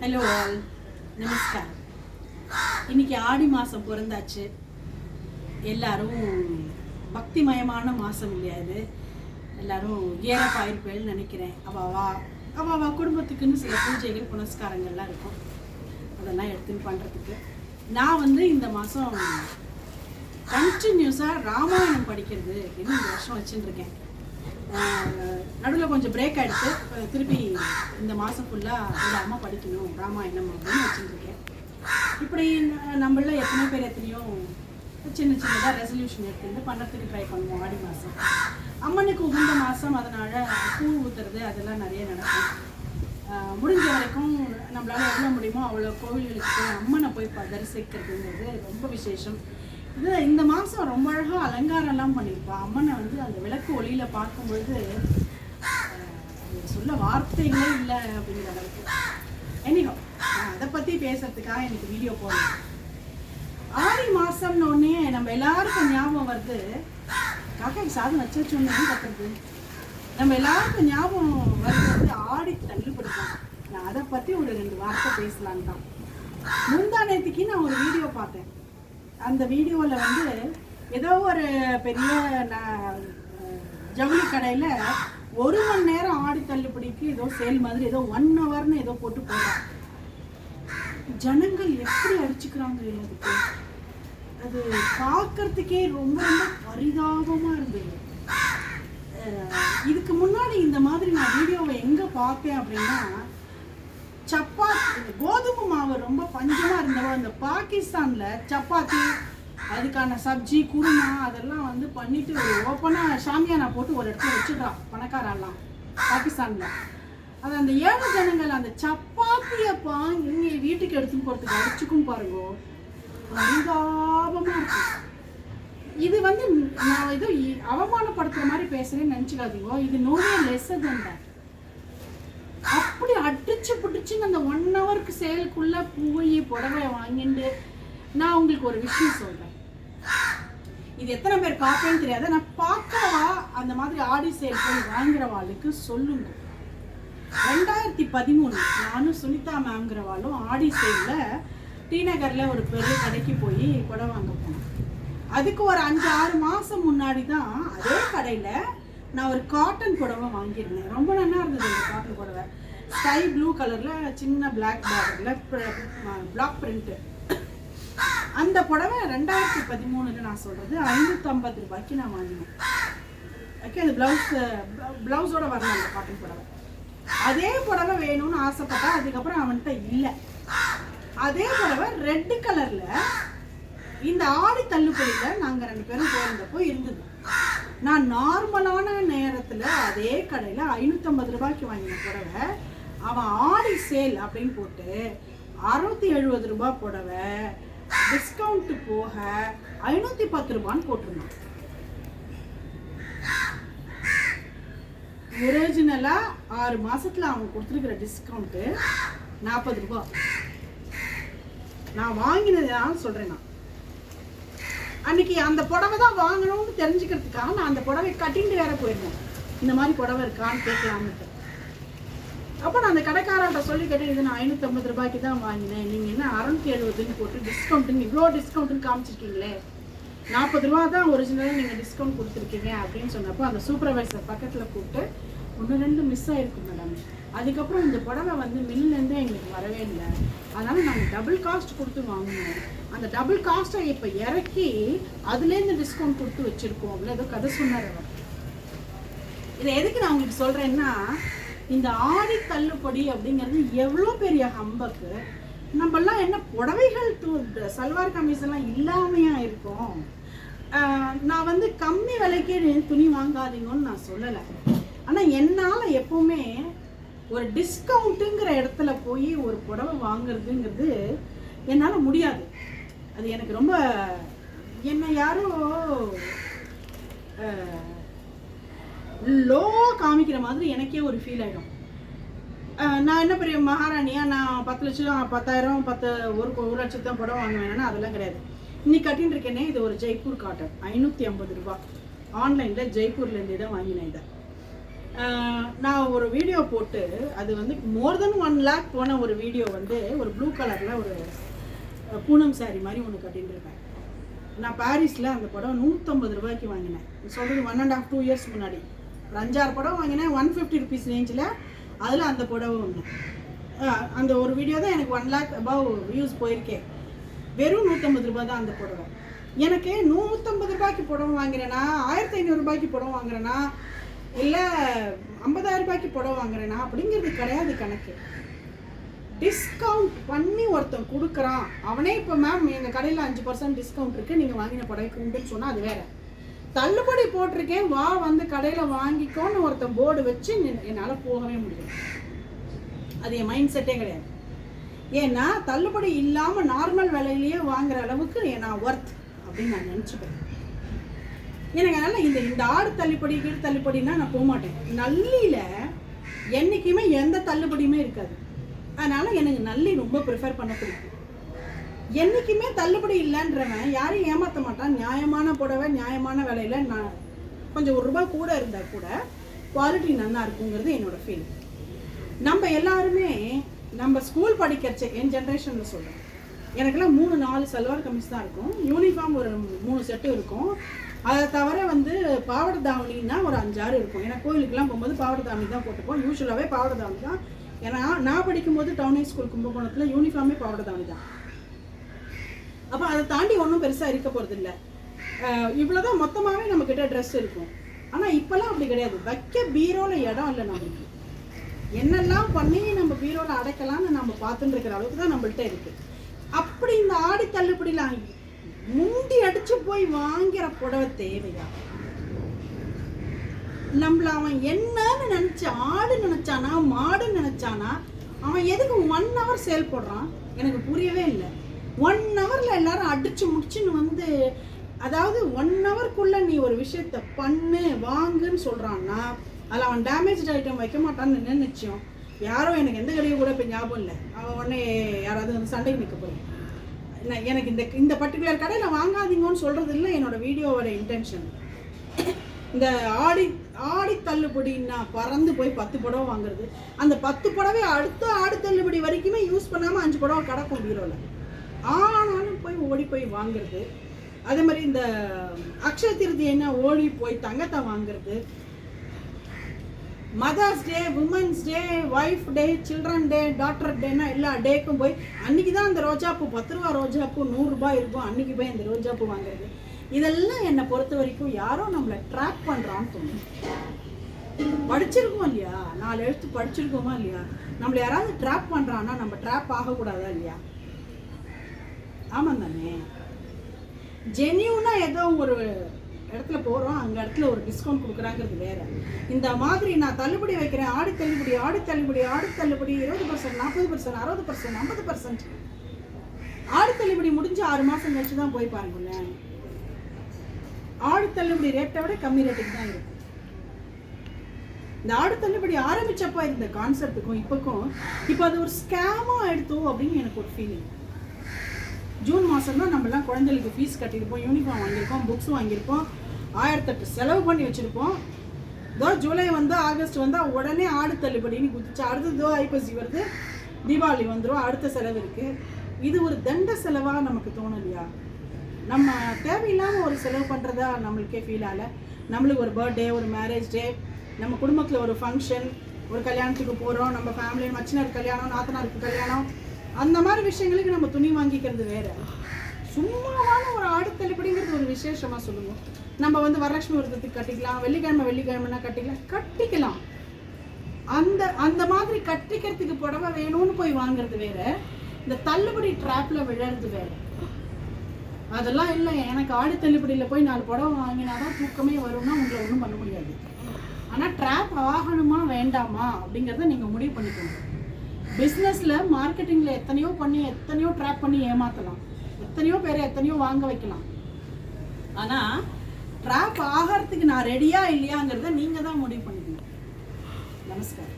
Hello all நமஸ்கார் இன்னைக்கு ஆடி மாதம் பிறந்தாச்சு. எல்லாரும் பக்திமயமான மாதம் இல்லையா இது? எல்லாரும் ஏறப்பா இருப்பேன்னு நினைக்கிறேன். அவாவா அவாவா குடும்பத்துக்குன்னு சில பூஜைகள் புனஸ்காரங்கள்லாம் இருக்கும். அதெல்லாம் எடுத்துன்னு பண்ணுறதுக்கு நான் வந்து இந்த மாதம் கண்டினியூஸாக ராமாயணம் படிக்கிறது. அப்படின்னு இந்த வருஷம் வச்சுருக்கேன் நடுவில் கொஞ்சம் பிரேக் ஆகிடுத்து திருப்பி இந்த மாதம் ஃபுல்லாக விடாமல் படிக்கணும். ராமாயணம் அப்படின்னு வச்சுருக்கேன் இப்படி நம்மள எத்தனை பேர் எத்தனையோ சின்ன சின்னதாக ரெசல்யூஷன் எடுத்துட்டு பண்ணுறதுக்கு ட்ரை பண்ணுவோம் ஆடி மாதம் அம்மனுக்கு உகந்த மாதம் அதனால் பூ ஊற்றுறது அதெல்லாம் நிறைய நடக்கும். முடிஞ்ச வரைக்கும் நம்மளால் எவ்வளோ முடியுமோ அவ்வளோ கோவில்களுக்கு போய் அம்மனை போய் ப- தரிசிக்கிறதுங்கிறது ரொம்ப விசேஷம். இது இந்த மாதம் ரொம்ப அழகாக அலங்காரம்லாம் பண்ணியிருப்பா. அம்மனை வந்து அந்த விளக்கு ஒளியில் பார்க்கும்பொழுது சொல்ல வார்த்தைகளே இல்லை அப்படிங்கிற அளவுக்கு. எனிகோ அதை பற்றி பேசுறதுக்காக எனக்கு வீடியோ போடணும் ஆடி மாதம்னு ஒன்னே நம்ம எல்லாருக்கும் ஞாபகம் வருது. காக்காக்கு சாதம் வச்சு வச்சோன்னு கத்துறது? நம்ம எல்லாருக்கும் ஞாபகம் வருது வந்து ஆடி தள்ளுபடி தான் நான் அதை பற்றி ஒரு ரெண்டு வார்த்தை பேசலான்னு தான் முந்தா நேற்றுக்கு நான் ஒரு வீடியோ பார்த்தேன். அந்த வீடியோவில் வந்து ஏதோ ஒரு பெரிய ஜவுளி கடையில் ஒரு மணி நேரம் ஆடி தள்ளுபடிக்கு ஏதோ சேல் மாதிரி ஏதோ ஒன் ஹவர்னு ஏதோ போட்டு போகிறாங்க ஜனங்கள் எப்படி அடிச்சுக்கிறாங்க அதுக்கு அது பார்க்கறதுக்கே ரொம்ப ரொம்ப பரிதாபமாக இருந்தது. இதுக்கு முன்னாடி இந்த மாதிரி நான் வீடியோவை எங்கே பார்த்தேன் அப்படின்னா சப்பாத்தி கோதுமை மாவு ரொம்ப பஞ்சமாக இருந்தவோ அந்த பாகிஸ்தானில் சப்பாத்தி அதுக்கான சப்ஜி குருமா அதெல்லாம் வந்து பண்ணிட்டு ஒரு ஓப்பனாக ஷாமியானா போட்டு ஒரு இடத்துல வச்சுடுறான் பணக்காரெல்லாம் பாகிஸ்தானில். அது அந்த ஏழு ஜனங்கள் அந்த சப்பாத்தியை பாங்கி வீட்டுக்கு எடுத்துன்னு போகிறதுக்கு அடிச்சுக்கும் பாருங்க. பரிதாபமாக இருக்கும் இது வந்து நான் ஏதோ இ- மாதிரி பேசுகிறேன்னு நினச்சிக்காதீங்க. இது நோவே லெஸ்ஸர் தான். அப்படி அட் பிடிச்சி பிடிச்சின்னு அந்த ஒன் ஹவருக்கு சேலுக்குள்ள போய் புடவை வாங்கிட்டு நான் உங்களுக்கு ஒரு விஷயம் சொல்றேன். இது எத்தனை பேர் பார்ப்பேன்னு தெரியாது. நான் பார்க்கவா அந்த மாதிரி ஆடி சேல் போய் வாங்குறவாளுக்கு சொல்லுங்க. ரெண்டாயிரத்தி பதிமூணு நானும் சுனிதா மேம்ங்கிறவாளும் ஆடி சேல்ல டி நகரில் ஒரு பெரிய கடைக்கு போய் புடவை வாங்க போனோம். அதுக்கு ஒரு அஞ்சு ஆறு மாதம் முன்னாடி தான் அதே கடையில் நான் ஒரு காட்டன் புடவை வாங்கியிருந்தேன். ரொம்ப நல்லா இருந்தது அந்த காட்டன் புடவை. ஸ்கை ப்ளூ கலரில் சின்ன பிளாக் பார்டரில் பிளாக் பிரிண்ட்டு அந்த புடவை ரெண்டாயிரத்தி பதிமூணுல நான் சொல்கிறது ஐநூற்றம்பது ரூபாய்க்கு நான் வாங்கினேன். ஓகே அது ப்ளவுஸ் ப்ளவுஸோட வரணும் அந்த காட்டன் புடவை. அதே புடவை வேணும்னு ஆசைப்பட்டா அதுக்கப்புறம் அவன்கிட்ட இல்லை. அதே புடவை ரெட் கலரில் இந்த ஆடி தள்ளுபடியில் நாங்கள் ரெண்டு பேரும் போயிருந்தப்போ இருந்தது. நான் நார்மலான நேரத்தில் அதே கடையில் ஐநூற்றம்பது ரூபாய்க்கு வாங்கின புடவை அவன் ஆடி சேல் அப்படின்னு போட்டு அறுநூத்தி எழுபது ரூபாய் புடவை டிஸ்கவுண்ட் போக ஐநூத்தி பத்து ரூபான்னு போட்டிருந்தான். ஒரிஜினலாக ஆறு மாதத்தில் அவன் கொடுத்துருக்குற டிஸ்கவுண்ட்டு நாற்பது ரூபா நான் வாங்கினது சொல்கிறேன் நான். அன்னைக்கு அந்த புடவை தான் வாங்கணும்னு தெரிஞ்சுக்கிறதுக்காக நான் அந்த புடவை கட்டிட்டு வேற போயிருந்தேன். இந்த மாதிரி புடவை இருக்கான்னு கேட்கலாம்னு அப்போ நான் அந்த கடைக்காரர்கிட்ட சொல்லி கேட்டேன் இது நான் ஐநூற்றம்பது ரூபாய்க்கு தான் வாங்கினேன். நீங்கள் என்ன அறநூற்றி எழுபதுன்னு போட்டு டிஸ்கவுண்ட்டுன்னு இவ்வளோ டிஸ்கவுண்ட்டுன்னு காமிச்சிருக்கீங்களே. நாற்பது ரூபா தான் ஒரிஜினலாக நீங்கள் டிஸ்கவுண்ட் கொடுத்துருக்கீங்க அப்படின்னு சொன்னப்போ அந்த சூப்பர்வைசர் பக்கத்தில் கூப்பிட்டு ஒன்று ரெண்டு மிஸ் ஆகிருக்கும் மேடம் அதுக்கப்புறம் இந்த புடவை வந்து மில்லேருந்தே எங்களுக்கு வரவே இல்லை. அதனால் நாங்கள் டபுள் காஸ்ட் கொடுத்து வாங்கினோம். அந்த டபுள் காஸ்ட்டை இப்போ இறக்கி அதுலேருந்து டிஸ்கவுண்ட் கொடுத்து வச்சுருக்கோம். அப்படின்னு ஏதோ கதை சொன்னார் அவர். இதை எதுக்கு நான் உங்களுக்கு சொல்கிறேன்னா இந்த ஆடி தள்ளுபடி அப்படிங்கிறது எவ்வளோ பெரிய ஹம்பக்கு நம்மெல்லாம் என்ன புடவைகள் து- சல்வார் கமீஸ் எல்லாம் இல்லாமையா இருக்கும். நான் வந்து கம்மி விலைக்கே துணி வாங்காதீங்கன்னு நான் சொல்லலை. ஆனால் என்னால் எப்போவுமே ஒரு டிஸ்கவுண்ட்டுங்கிற இடத்துல போய் ஒரு புடவை வாங்குறதுங்கிறது என்னால் முடியாது. அது எனக்கு ரொம்ப என்னை யாரோ லோவாக காமிக்கிற மாதிரி எனக்கே ஒரு ஃபீல் ஆகிடும் நான் என்ன பெரிய மகாராணியா? நான் பத்து லட்சம் பத்தாயிரம் பத்து ஒரு ஒரு லட்சத்தான் படம் வாங்க அதெல்லாம் கிடையாது. இன்னைக்கு கட்டின்னு இருக்கேனே இது ஒரு ஜெய்ப்பூர் காட்டன். ஐநூற்றி ஐம்பது ரூபா. ஆன்லைனில் ஜெய்ப்பூர்லேருந்து தான் வாங்கினேன் இதை. நான் ஒரு வீடியோ போட்டு அது வந்து மோர் தென் ஒன் லேக் போன ஒரு வீடியோ வந்து ஒரு ப்ளூ கலரில் ஒரு பூனம் சாரி மாதிரி ஒன்று கட்டின்னு இருக்கேன். நான் பாரிஸில் அந்த படம் நூற்றம்பது ரூபாய்க்கு வாங்கினேன். சொல்கிறது one and half two years முன்னாடி. ஒரு அஞ்சாறு படம் வாங்கினேன் ஒன் ஃபிஃப்டி ருபீஸ் ரேஞ்சில் அதில் அந்த புடவை ஒன்று அந்த ஒரு வீடியோ தான் எனக்கு ஒன் லேக் அபவ் வியூஸ் போயிருக்கேன் வெறும் நூற்றம்பது ரூபாய் தான் அந்த புடவை. எனக்கு நூற்றம்பது ரூபாய்க்கு புடவை வாங்குறேன்னா ஆயிரத்தி ஐநூறுரூபாய்க்கு புடவை வாங்குறேன்னா இல்லை ஐம்பதாயிரம் ரூபாய்க்கு புடவை வாங்குறேன்னா அப்படிங்கிறது கிடையாது கணக்கு. டிஸ்கவுண்ட் பண்ணி ஒருத்தன் கொடுக்குறான். அவனே இப்போ மேம் எங்கள் கடையில் அஞ்சு பர்சன்ட் டிஸ்கவுண்ட் இருக்குது நீங்கள் வாங்கின புடவைக்கு உண்டுன்னு சொன்னால் அது வேறு. தள்ளுபடி போட்டிருக்கேன். வா வந்து கடையில் வாங்கிக்கோன்னு ஒருத்தன் போர்டு வச்சு என்னால் போகவே முடியும் அது என் மைண்ட் செட்டே கிடையாது. ஏன்னா தள்ளுபடி இல்லாமல் நார்மல் விலையிலேயே வாங்குற அளவுக்கு நான் ஒர்த் அப்படின்னு நான் நினச்சிப்பேன். எனக்கு அதனால் இந்த இந்த ஆடு தள்ளுபடி கீழ் தள்ளுபடினா நான் போக மாட்டேன். நல்லியில் என்றைக்குமே எந்த தள்ளுபடியுமே இருக்காது. அதனால் எனக்கு நல்லி ரொம்ப ப்ரிஃபர் பண்ண பிடிக்கும். என்றைக்குமே தள்ளுபடி இல்லைன்றவன் யாரையும் ஏமாற்ற மாட்டான். நியாயமான புடவை நியாயமான விலையில நான் கொஞ்சம் ஒரு ரூபாய் கூட இருந்தால் கூட குவாலிட்டி நல்லா இருக்குங்கிறது என்னோட ஃபீல் நம்ம எல்லாருமே நம்ம ஸ்கூல் படிக்கிறச்ச என் ஜென்ரேஷனில் சொல்கிறேன் எனக்கெல்லாம் மூணு நாலு சல்வார் கமிஸ் தான் இருக்கும். யூனிஃபார்ம் ஒரு மூணு செட்டு இருக்கும். அதை தவிர வந்து பாவாடை தாவணின்னா ஒரு அஞ்சாறு இருக்கும். ஏன்னா கோயிலுக்கெல்லாம் போகும்போது பாவாடை தாவணி தான் போட்டுப்போம். யூஸ்வலாகவே பாவாடை தாவணி தான். ஏன்னா நான் படிக்கும்போது டவுன் ஸ்கூல் கும்பகோணத்தில் யூனிஃபார்மே பாவாடை தாவணி தான். அப்போ அதை தாண்டி ஒன்றும் பெருசாக இருக்க போகிறது இல்லை இவ்வளோதான் மொத்தமாகவே நம்மக்கிட்ட ட்ரெஸ் இருக்கும். ஆனால் இப்போல்லாம் அப்படி கிடையாது. வைக்க பீரோவில் இடம் இல்லை நம்மளுக்கு. என்னெல்லாம் பண்ணி நம்ம பீரோவில் அடைக்கலாம்னு நம்ம பார்த்துட்டு இருக்கிற அளவுக்கு தான் நம்மள்கிட்ட இருக்குது அப்படி இந்த ஆடி தள்ளுபடிலாம் முண்டி அடித்து போய் வாங்குற புடவை தேவையா? நம்மள அவன் என்னன்னு நினச்ச ஆடு நினச்சானா மாடு நினச்சானா அவன் எதுக்கு ஒன் ஹவர் சேல் போடுறான்? எனக்கு புரியவே இல்லை. ஒன் ஹவரில் எல்லாரும் அடிச்சு முடிச்சுன்னு வந்து அதாவது ஒன் ஹவர்க்குள்ள நீ ஒரு விஷயத்த பண்ணு வாங்குன்னு சொல்கிறான்னா அதில் அவன் டேமேஜ் ஐட்டம் வைக்க மாட்டான்னு என்ன நிச்சயம்? யாரோ எனக்கு எந்த கடையும் கூட இப்போ ஞாபகம் இல்லை. அவன் உடனே யாராவது வந்து சண்டைக்கு நிற்க போய் நான் எனக்கு இந்த இந்த பர்டிகுலர் கடையில் வாங்காதீங்கன்னு சொல்கிறது இல்லை என்னோட வீடியோவோட இன்டென்ஷன் இந்த ஆடி ஆடி தள்ளுபடின்னா பறந்து போய் பத்து புடவை வாங்குறது. அந்த பத்து புடவை அடுத்த ஆடி தள்ளுபடி வரைக்குமே யூஸ் பண்ணாமல் அஞ்சு புடவை கிடக்கும் பீரோவில் ஆனாலும் போய் ஓடி போய் வாங்குறது. அதே மாதிரி இந்த அக்ஷய திருதி என்ன ஓடி போய் தங்கத்தை வாங்குறது. Mother's day women's day wife day children day doctor டேனா எல்லா டேக்கும் போய் அன்னைக்கு தான் அந்த ரோஜாப்பூ பத்து ரூபா ரோஜாப்பூ நூறுரூபா இருக்கும். அன்னைக்கு போய் அந்த ரோஜாப்பூ வாங்குறது. இதெல்லாம் என்னை பொறுத்த வரைக்கும் யாரோ நம்மளை ட்ராக் பண்ணுறான்னு தோணும் படிச்சிருக்கோம் இல்லையா? நாலு எழுத்து படிச்சிருக்கோமா இல்லையா? நம்மளை யாராவது ட்ராப் பண்ணுறான்னா நம்ம ட்ராப் ஆகக்கூடாதா இல்லையா? ஆமாம் தானே ஜென்யூனா ஏதோ ஒரு இடத்துல போகிறோம் அங்கே இடத்துல ஒரு டிஸ்கவுண்ட் கொடுக்குறாங்கிறது வேற. இந்த மாதிரி நான் தள்ளுபடி வைக்கிறேன் ஆடு தள்ளுபடி ஆடு தள்ளுபடி ஆடு தள்ளுபடி இருபது பர்சன்ட் நாற்பது பர்சன்ட் அறுபது பர்சன்ட் ஐம்பது பர்சன்ட் ஆடு தள்ளுபடி முடிஞ்சு ஆறு மாதம் கழிச்சு தான் போய் பாருங்களேன். ஆடு தள்ளுபடி ரேட்டை விட கம்மி ரேட்டுக்கு தான் இருக்கும் இந்த ஆடு தள்ளுபடி ஆரம்பிச்சப்பா இருந்த கான்செப்ட்டுக்கும் இப்போக்கும் இப்போ அது ஒரு ஸ்கேமாக எடுத்தோம் அப்படின்னு எனக்கு ஒரு ஃபீலிங் ஜூன் மாதம் தான் நம்மலாம் குழந்தைகளுக்கு ஃபீஸ் கட்டியிருப்போம் யூனிஃபார்ம் வாங்கியிருப்போம் புக்ஸ் வாங்கியிருப்போம் ஆயிரத்தெட்டு செலவு பண்ணி வச்சுருப்போம். இதோ ஜூலை வந்து ஆகஸ்ட் வந்தால் உடனே ஆடு தள்ளுபடின்னு குதிச்சு அடுத்து இதோ ஐப்பசி வருது தீபாவளி வந்துடும் அடுத்த செலவு இருக்குது இது ஒரு தண்ட செலவாக நமக்கு தோணும் இல்லையா நம்ம தேவையில்லாமல் ஒரு செலவு பண்ணுறதா நம்மளுக்கே ஃபீல் ஆகலை. நம்மளுக்கு ஒரு பர்த்டே ஒரு மேரேஜ் டே நம்ம குடும்பத்தில் ஒரு ஃபங்க்ஷன் ஒரு கல்யாணத்துக்கு போகிறோம் நம்ம ஃபேமிலி மச்சினருக்கு கல்யாணம் நாத்தனாருக்கு கல்யாணம் அந்த மாதிரி விஷயங்களுக்கு நம்ம துணி வாங்கிக்கிறது வேற. சும்மாவான ஒரு ஆடு தள்ளுபடிங்கிறது ஒரு விசேஷமாக சொல்லுவோம் நம்ம வந்து வரலட்சுமி விரதத்துக்கு கட்டிக்கலாம் வெள்ளிக்கிழமை வெள்ளிக்கிழமைனா கட்டிக்கலாம் கட்டிக்கலாம். அந்த அந்த மாதிரி கட்டிக்கிறதுக்கு புடவை வேணும்னு போய் வாங்குறது வேற. இந்த தள்ளுபடி ட்ராப்பில் விழறது வேற. அதெல்லாம் இல்லை எனக்கு ஆடு தள்ளுபடியில் போய் நாலு புடவை வாங்கினாதான் தூக்கமே வரும்னா உங்களை ஒன்றும் பண்ண முடியாது. ஆனால் ட்ராப் ஆகணுமா வேண்டாமா அப்படிங்கிறத நீங்கள் முடிவு பண்ணிக்கணும் பிஸ்னஸில் மார்க்கெட்டிங்கில் எத்தனையோ பண்ணி எத்தனையோ ட்ராப் பண்ணி ஏமாற்றலாம் எத்தனையோ பேரை எத்தனையோ வாங்க வைக்கலாம். ஆனால் ட்ராப் ஆகிறதுக்கு நான் ரெடியா இல்லையாங்கிறத நீங்கள் தான் முடிவு பண்ணிக்கணும். நமஸ்காரம்.